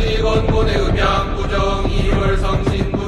천지건곤의 음양구정 이월 성신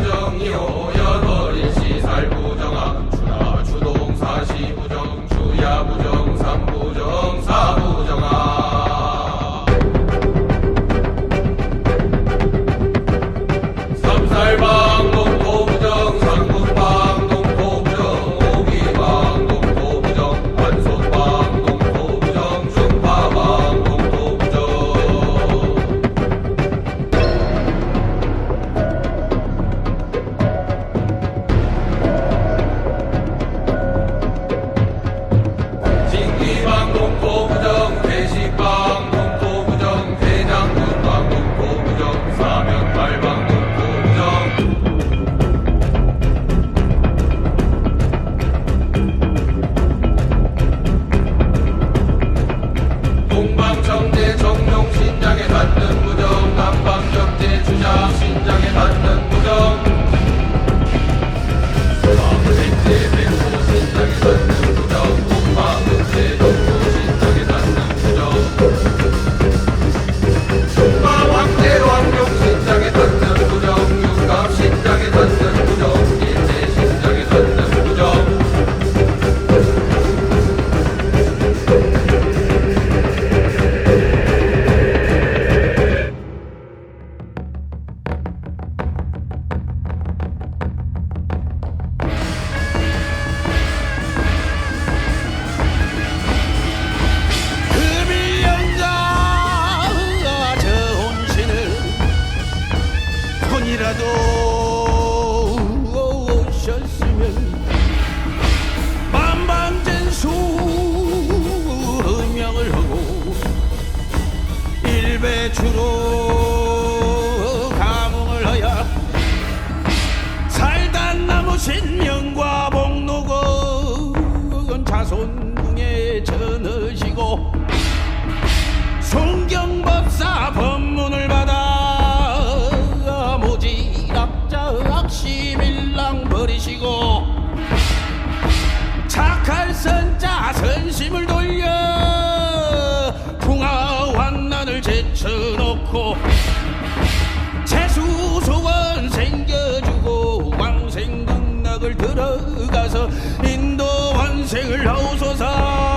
You futile. 놓고 재수소원 생겨주고 왕생극락을 들어가서 인도 환생을 하소서.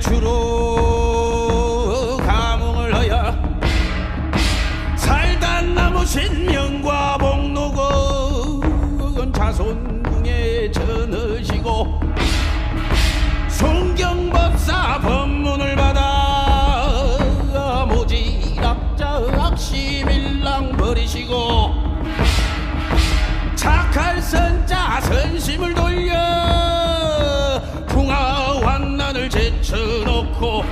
주로 존경박사 법문을 받아 모지락자 악심일랑 버리시고 착할 선자 선심을 돌려 풍화완난을 제쳐놓고